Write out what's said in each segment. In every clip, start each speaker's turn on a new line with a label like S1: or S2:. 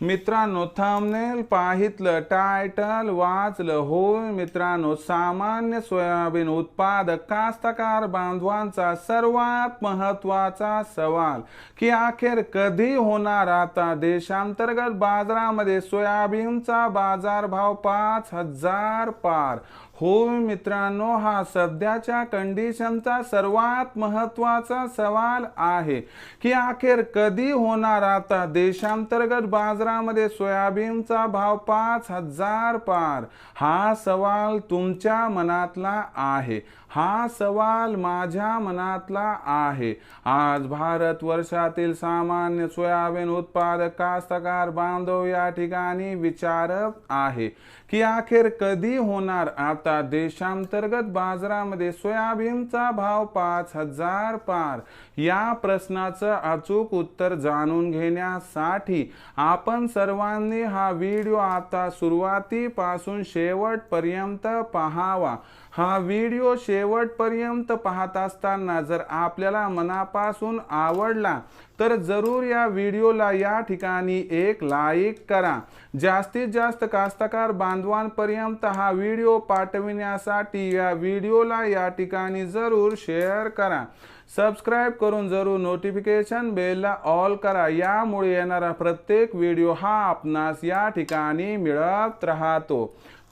S1: मित्रांनो thumbnail पाहितलं title वाचलं होय मित्रांनो सामान्य सोयाबीन उत्पादक कास्तकार बांधवांचा सर्वात महत्त्वाचा सवाल की अखेर कधी होणार आता देशांतर्गत बाजारामध्ये सोयाबीनचा बाजारभाव पाच हजार पार? होय मित्रांनो हा सध्याच्या कंडिशनचा सर्वात महत्त्वाचा सवाल आहे की अखेर कधी होणार आता देशांतर्गत बाजारामध्ये सोयाबीनचा भाव पाच हजार पार? हा सवाल तुमच्या मनातला आहे. हा सवाल माझ्या मनातला आहे. आज भारत वर्षातील सामान्य सोयाबीन उत्पादक कास्तकार बांधव या ठिकाणी विचारत आहे की अखेर कधी होणार आता देशांतर्गत बाजारामध्ये सोयाबीनचा भाव पाच हजार पार. या प्रश्नाचं अचूक उत्तर जाणून घेण्यासाठी आपण सर्वांनी हा व्हिडिओ आता सुरुवातीपासून शेवटपर्यंत पाहावा. हा व्हिडिओ शेवटपर्यंत पाहत असताना जर आपल्याला मनापासून आवडला तर जरूर या व्हिडिओला या ठिकाणी एक लाईक करा. जास्तीत जास्त कास्तकार बांधवांपर्यंत हा व्हिडिओ पाठ पाठविण्यासाठी या व्हिडिओला या ठिकाणी जरूर शेअर करा. सबस्क्राईब करून जरूर नोटिफिकेशन बेलला ऑल करा. यामुळे येणारा प्रत्येक व्हिडिओ हा आपणास या ठिकाणी मिळत राहतो.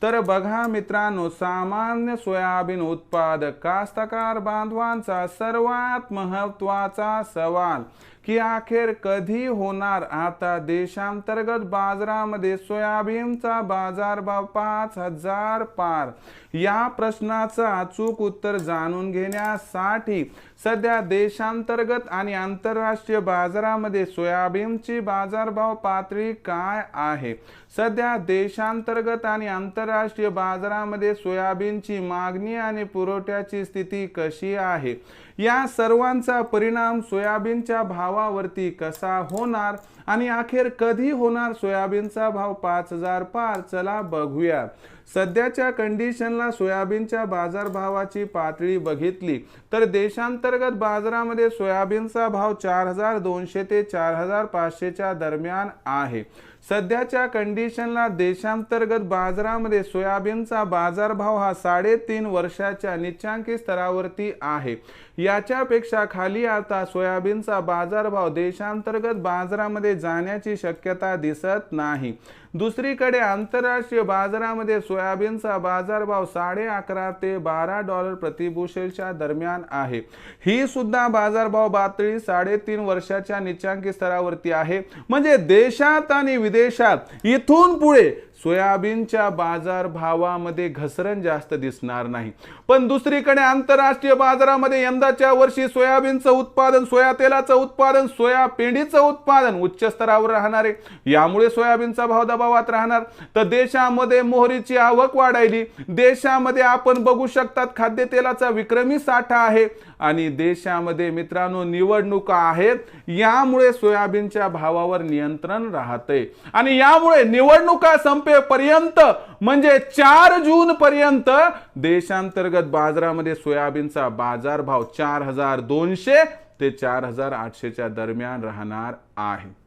S1: तर बघा मित्रांनो सामान्य सोयाबीन उत्पादक कास्तकार बांधवांचा सर्वात महत्त्वाचा सवाल की अखेर कधी होणार? आता देशांतर्गत बाजारामध्ये सोयाबीनचा बाजारभाव पाच हजार पार. या प्रश्नाचं अचूक उत्तर जाणून घेण्यासाठी सध्या देशांतर्गत आणि आंतरराष्ट्रीय बाजारामध्ये सोयाबीनची बाजारभाव पातळी काय आहे? सध्या देशांतर्गत आणि आंतरराष्ट्रीय बाजारामध्ये सोयाबीनची मागणी आणि पुरवठ्याची स्थिती कशी आहे? या सर्वांचा परिणाम सोयाबीनच्या भावावरती कसा होणार? आणि अखेर कधी होणार सोयाबीनचा भाव पाच हजार पार? चला बघूया. सध्याच्या कंडिशनला सोयाबीनच्या बाजारभावाची पातळी बघितली तर देशांतर्गत बाजारामध्ये सोयाबीनचा भाव चार हजार दोनशे ते चार हजार पाचशेच्या दरम्यान आहे. सध्याच्या कंडिशनला देशांतर्गत बाजारामध्ये सोयाबीनचा बाजारभाव हा साडेतीन वर्षाच्या निच्चांकी स्तरावरती आहे. याच्यापेक्षा खाली आता सोयाबीनचा बाजारभाव देशांतर्गत बाजारामध्ये जाण्याची शक्यता दिसत नाही. दुसरीकडे आंतरराष्ट्रीय बाजारामध्ये सोयाबीनचा बाजारभाव साडे अकरा ते बारा डॉलर प्रतिबुशेलच्या दरम्यान आहे. ही सुद्धा बाजारभाव पातळी साडेतीन वर्षाच्या निचांकी स्तरावरती आहे. म्हणजे देशात आणि विदेशात इथून पुढे सोयाबीनच्या बाजारभावामध्ये घसरण जास्त दिसणार नाही. पण दुसरीकडे आंतरराष्ट्रीय बाजारामध्ये यंदाच्या वर्षी सोयाबीनचं उत्पादन सोया तेलाचं उत्पादन सोया पेंडीचं उत्पादन उच्च स्तरावर राहणार आहे. यामुळे सोयाबीनचा भाव दबावात राहणार. तर देशामध्ये मोहरीची आवक वाढायली. देशामध्ये आपण बघू शकतात खाद्यतेलाचा विक्रमी साठा आहे. आणि देशामध्ये मित्रांनो निवडणुका आहेत. यामुळे सोयाबीनच्या भावावर नियंत्रण राहते आणि यामुळे निवडणुका संप पर्यंत म्हणजे चार जून पर्यंत देशांतर्गत बाजारामध्ये सोयाबीनचा बाजारभाव चार हजार दोनशे ते चार हजार आठशेच्या दरम्यान राहणार आहे.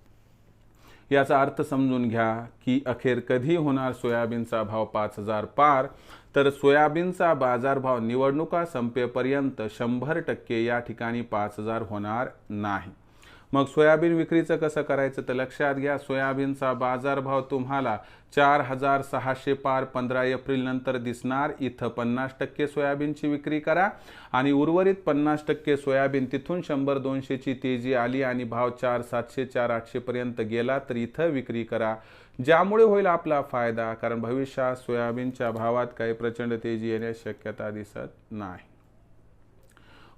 S1: याचा अर्थ समजून घ्या की अखेर कधी होणार सोयाबीनचा भाव पाच हजार पार? तर सोयाबीनचा बाजारभाव निवडणुका संपेपर्यंत शंभर टक्के या ठिकाणी पाच हजार होणार नाही. मग सोयाबीन विक्रीचं कसं करायचं तर लक्षात घ्या. सोयाबीनचा बाजारभाव तुम्हाला चार हजार सहाशे पार पंधरा एप्रिल नंतर दिसणार. इथं पन्नास टक्के सोयाबीनची विक्री करा आणि उर्वरित पन्नास टक्के सोयाबीन तिथून शंभर दोनशेची तेजी आली आणि भाव चार सातशे चार आठशेपर्यंत गेला तर इथं विक्री करा. ज्यामुळे होईल आपला फायदा कारण भविष्यात सोयाबीनच्या भावात काही प्रचंड तेजी येण्यास शक्यता दिसत नाही.